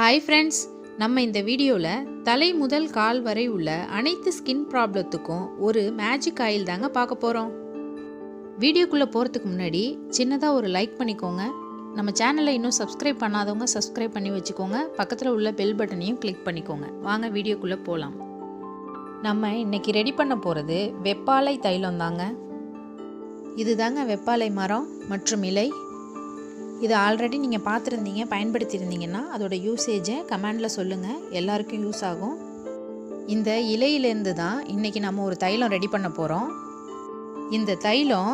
Hi friends நம்ம இந்த வீடியோவில் தலை முதல் கால் வரை உள்ள அனைத்து ஸ்கின் ப்ராப்ளத்துக்கும் ஒரு மேஜிக் ஆயில் தாங்க பார்க்க போகிறோம் வீடியோக்குள்ளே போகிறதுக்கு முன்னாடி சின்னதாக ஒரு லைக் பண்ணிக்கோங்க. நம்ம சேனலை இன்னும் சப்ஸ்கிரைப் பண்ணாதவங்க சப்ஸ்கிரைப் பண்ணி வச்சுக்கோங்க. பக்கத்தில் உள்ள பெல் பட்டனையும் கிளிக் பண்ணிக்கோங்க. வாங்க வீடியோக்குள்ளே போகலாம் நம்ம இன்னைக்கு ரெடி பண்ண போகிறது வெப்பாலை தைலம் தாங்க. இது தாங்க வெப்பாலை மரம் மற்றும் இலை. இது ஆல்ரெடி நீங்கள் பார்த்துருந்தீங்க பயன்படுத்தியிருந்தீங்கன்னா அதோட யூசேஜை கமெண்டில் சொல்லுங்கள் எல்லாருக்கும் யூஸ் ஆகும். இந்த இலையிலேருந்து தான் இன்றைக்கி நம்ம ஒரு தைலம் ரெடி பண்ண போகிறோம் இந்த தைலம்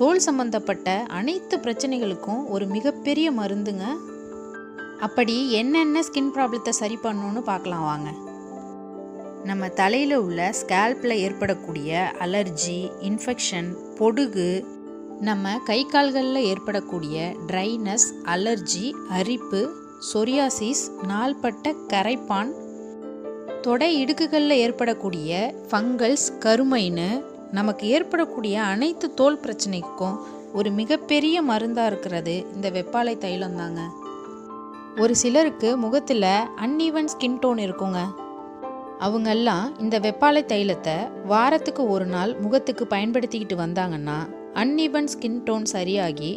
தோல் சம்பந்தப்பட்ட அனைத்து பிரச்சனைகளுக்கும் ஒரு மிகப்பெரிய மருந்துங்க. அப்படி என்னென்ன ஸ்கின் ப்ராப்ளத்தை சரி பண்ணணும்னு பார்க்கலாம் வாங்க. நம்ம தலையில் உள்ள ஸ்கேல்பில் ஏற்படக்கூடிய அலர்ஜி இன்ஃபெக்ஷன் பொடுகு நம்ம கை கால்களில் ஏற்படக்கூடிய ட்ரைனஸ் அலர்ஜி அரிப்பு சொரியாசிஸ் நாள்பட்ட கரைப்பான் தொடை இடுக்குகளில் ஏற்படக்கூடிய ஃபங்கல்ஸ் கருமைன்னு நமக்கு ஏற்படக்கூடிய அனைத்து தோல் பிரச்சனைக்கும் ஒரு மிகப்பெரிய மருந்தாக இருக்கிறது இந்த வெப்பாலை தைலம் தாங்க. ஒரு சிலருக்கு முகத்தில் அன்ஈவன் ஸ்கின் டோன் இருக்குங்க. அவங்கெல்லாம் இந்த வெப்பாலை தைலத்தை வாரத்துக்கு ஒரு நாள் முகத்துக்கு பயன்படுத்திக்கிட்டு வந்தாங்கன்னா அன்இவன் ஸ்கின் டோன் சரியாகி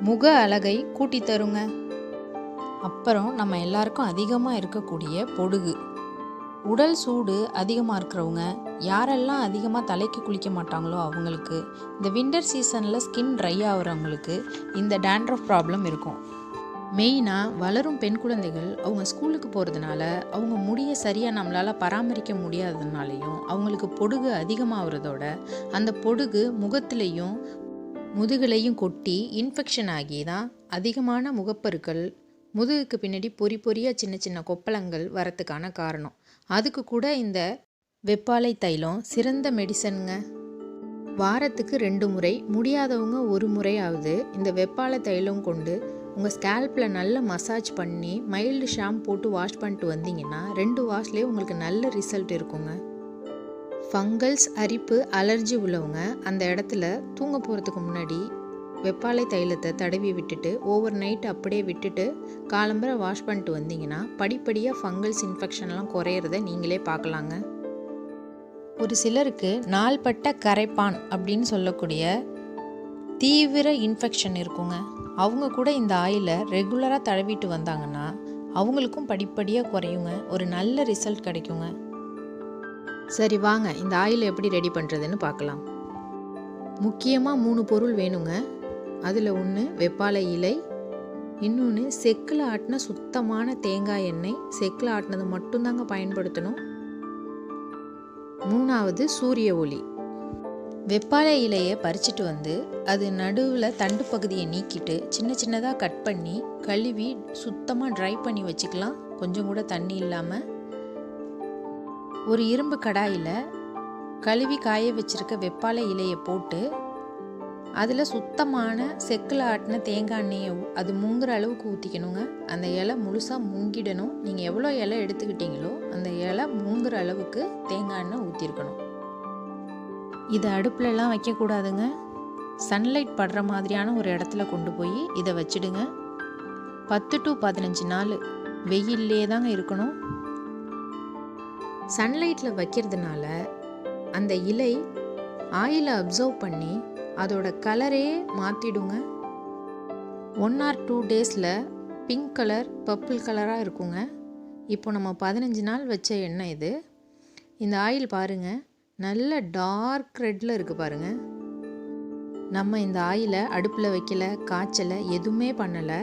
முக அழகை கூட்டி தருங்க. அப்புறம் நம்ம எல்லாருக்கும் அதிகமாக இருக்கக்கூடிய பொடுகு. உடல் சூடு அதிகமாக இருக்கிறவங்க யாரெல்லாம் அதிகமாக தலைக்கு குளிக்க மாட்டாங்களோ அவங்களுக்கு இந்த வின்டர் சீசனில் ஸ்கின் ட்ரை ஆகிறவங்களுக்கு இந்த டேண்ட்ரஃப் ப்ராப்ளம் இருக்கும். மெயினாக வளரும் பெண் குழந்தைகள் அவங்க ஸ்கூலுக்கு போகிறதுனால அவங்க முடியை சரியாக நம்மளால் பராமரிக்க முடியாததுனாலையும் அவங்களுக்கு பொடுகு அதிகமாகிறதோட அந்த பொடுகு முகத்திலையும் முதுகலையும் கொட்டி இன்ஃபெக்ஷன் ஆகி தான் அதிகமான முகப்பருக்கள் முதுகுக்கு பின்னாடி பொறி பொறியாக சின்ன சின்ன கொப்பளங்கள் வரத்துக்கான காரணம். அதுக்கு கூட இந்த வெப்பாலை தைலம் சிறந்த மெடிசனுங்க வாரத்துக்கு ரெண்டு முறை முடியாதவங்க ஒரு முறையாவது இந்த வெப்பாலை தைலம் கொண்டு உங்கள் ஸ்கேல்பில் நல்ல மசாஜ் பண்ணி மைல்டு ஷாம் போட்டு வாஷ் பண்ணிட்டு வந்தீங்கன்னா ரெண்டு வாஷ்லேயே உங்களுக்கு நல்ல ரிசல்ட் இருக்குங்க. ஃபங்கல்ஸ் அரிப்பு அலர்ஜி உள்ளவங்க அந்த இடத்துல தூங்க போகிறதுக்கு முன்னாடி வெப்பாலை தைலத்தை தடவி விட்டுட்டு ஓவர் நைட் அப்படியே விட்டுட்டு காலம்பரை வாஷ் பண்ணிட்டு வந்தீங்கன்னா படிப்படியாக ஃபங்கல்ஸ் இன்ஃபெக்ஷன்லாம் குறையிறத நீங்களே பார்க்கலாங்க. ஒரு சிலருக்கு நாள்பட்ட கரைப்பான் அப்படின்னு சொல்லக்கூடிய தீவிர இன்ஃபெக்ஷன் இருக்குங்க. அவங்க கூட இந்த ஆயிலை ரெகுலராக தடவிட்டு வந்தாங்கன்னா அவங்களுக்கும் படிப்படியாக குறையுங்க. ஒரு நல்ல ரிசல்ட் கிடைக்குங்க. சரி வாங்க. இந்த ஆயில் எப்படி ரெடி பண்ணுறதுன்னு பார்க்கலாம். முக்கியமாக மூணு பொருள் வேணுங்க. அதில் ஒன்று வெப்பாலை இலை இன்னொன்று செக்கில் ஆட்டின சுத்தமான தேங்காய் எண்ணெய். செக்கில் ஆட்டினது மட்டும்தாங்க பயன்படுத்தணும். மூணாவது சூரிய ஒளி. வெப்பாலை இலையை பறிச்சிட்டு வந்து அது நடுவில் தண்டு பகுதியை நீக்கிட்டு சின்ன சின்னதாக கட் பண்ணி கழுவி சுத்தமாக ட்ரை பண்ணி வச்சுக்கலாம். கொஞ்சம் கூட தண்ணி இல்லாமல் ஒரு இரும்பு கடாயில் கழுவி காய வச்சிருக்க வெப்பாலை இலையை போட்டு அதில் சுத்தமான செக்கில் ஆட்டின தேங்காய் எண்ணெயை அது முங்குற அளவுக்கு ஊற்றிக்கணுங்க அந்த இலை முழுசாக முங்கிடணும். நீங்கள் எவ்வளோ இலை எடுத்துக்கிட்டீங்களோ அந்த இலை முங்குற அளவுக்கு தேங்காய் எண்ணெய் ஊற்றிருக்கணும் இதை அடுப்புலலாம் வைக்கக்கூடாதுங்க. சன்லைட் படுற மாதிரியான ஒரு இடத்துல கொண்டு போய் இதை வச்சிடுங்க. பத்து டு பதினஞ்சு நாள் வெயிலே தாங்க இருக்கணும். சன்லைட்டில் வைக்கிறதுனால அந்த இலை ஆயிலை அப்சர்வ் பண்ணி அதோட கலரே மாற்றிடுங்க ஒன் ஆர் டூ டேஸில் பிங்க் கலர் பர்பிள் கலராக இருக்குங்க. இப்போ நம்ம பதினஞ்சு நாள் வச்ச எண்ணெய் இது. இந்த ஆயில் பாருங்கள் நல்ல டார்க் ரெட்டில் இருக்குது பாருங்கள் நம்ம இந்த ஆயிலை அடுப்பில் வைக்கல காய்ச்சலை எதுவுமே பண்ணலை.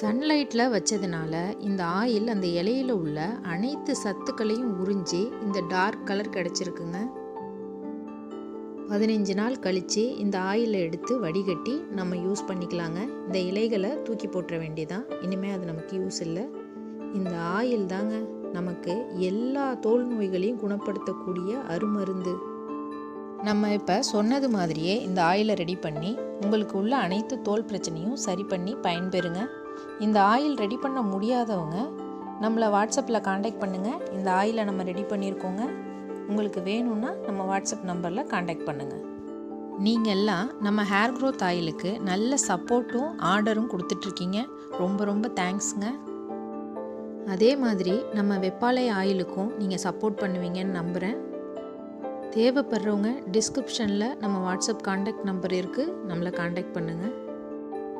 சன்லைட்டில் வச்சதுனால இந்த ஆயில் அந்த இலையில் உள்ள அனைத்து சத்துக்களையும் உறிஞ்சி இந்த டார்க் கலர் கிடச்சிருக்குங்க. பதினஞ்சு நாள் கழித்து இந்த ஆயிலை எடுத்து வடிகட்டி நம்ம யூஸ் பண்ணிக்கலாங்க. இந்த இலைகளை தூக்கி போட்டுற வேண்டியதான் இனிமேல் அது நமக்கு யூஸ் இல்லை. இந்த ஆயில் தாங்க. நமக்கு எல்லா தோல் நோய்களையும் குணப்படுத்தக்கூடிய அருமருந்து. நம்ம இப்போ சொன்னது மாதிரியே இந்த ஆயிலை ரெடி பண்ணி உங்களுக்கு உள்ள அனைத்து தோல் பிரச்சனையும் சரி பண்ணி பயன்பெறுங்க. இந்த ஆயில் ரெடி பண்ண முடியாதவங்க நம்மளை வாட்ஸ்அப்பில் காண்டாக்ட் பண்ணுங்கள் இந்த ஆயிலை நம்ம ரெடி பண்ணியிருக்கோங்க உங்களுக்கு வேணும்னா நம்ம வாட்ஸ்அப் நம்பரில் காண்டாக்ட் பண்ணுங்கள் நீங்கள் எல்லாம் நம்ம ஹேர் க்ரோத் ஆயிலுக்கு நல்ல சப்போர்ட்டும் ஆர்டரும் கொடுத்துட்ருக்கீங்க ரொம்ப ரொம்ப தேங்க்ஸுங்க அதே மாதிரி நம்ம வெப்பாலை ஆயிலுக்கும் நீங்கள் சப்போர்ட் பண்ணுவீங்கன்னு நம்புகிறேன் தேவைப்படுறவங்க டிஸ்கிரிப்ஷனில் நம்ம வாட்ஸ்அப் காண்டாக்ட் நம்பர் இருக்குது நம்மளை காண்டாக்ட் பண்ணுங்கள்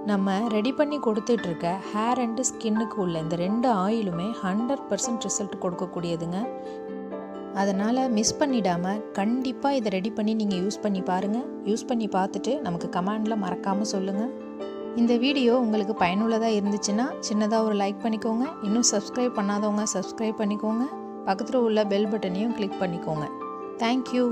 நம்ம ரெடி பண்ணி கொடுத்துட்ருக்க ஹேர் அண்டு ஸ்கின்னுக்கு உள்ள இந்த ரெண்டு ஆயிலுமே ஹண்ட்ரட் பர்சன்ட் ரிசல்ட் கொடுக்கக்கூடியதுங்க. அதனால் மிஸ் பண்ணிடாமல் கண்டிப்பாக இதை ரெடி பண்ணி நீங்கள் யூஸ் பண்ணி பாருங்கள் யூஸ் பண்ணி பார்த்துட்டு நமக்கு கமெண்டில் மறக்காமல் சொல்லுங்கள் இந்த வீடியோ உங்களுக்கு பயனுள்ளதாக இருந்துச்சுன்னா சின்னதாக ஒரு லைக் பண்ணிக்கோங்க. இன்னும் சப்ஸ்கிரைப் பண்ணாதவங்க சப்ஸ்கிரைப் பண்ணிக்கோங்க. பக்கத்தில் உள்ள பெல் பட்டனையும் கிளிக் பண்ணிக்கோங்க. தேங்க்யூ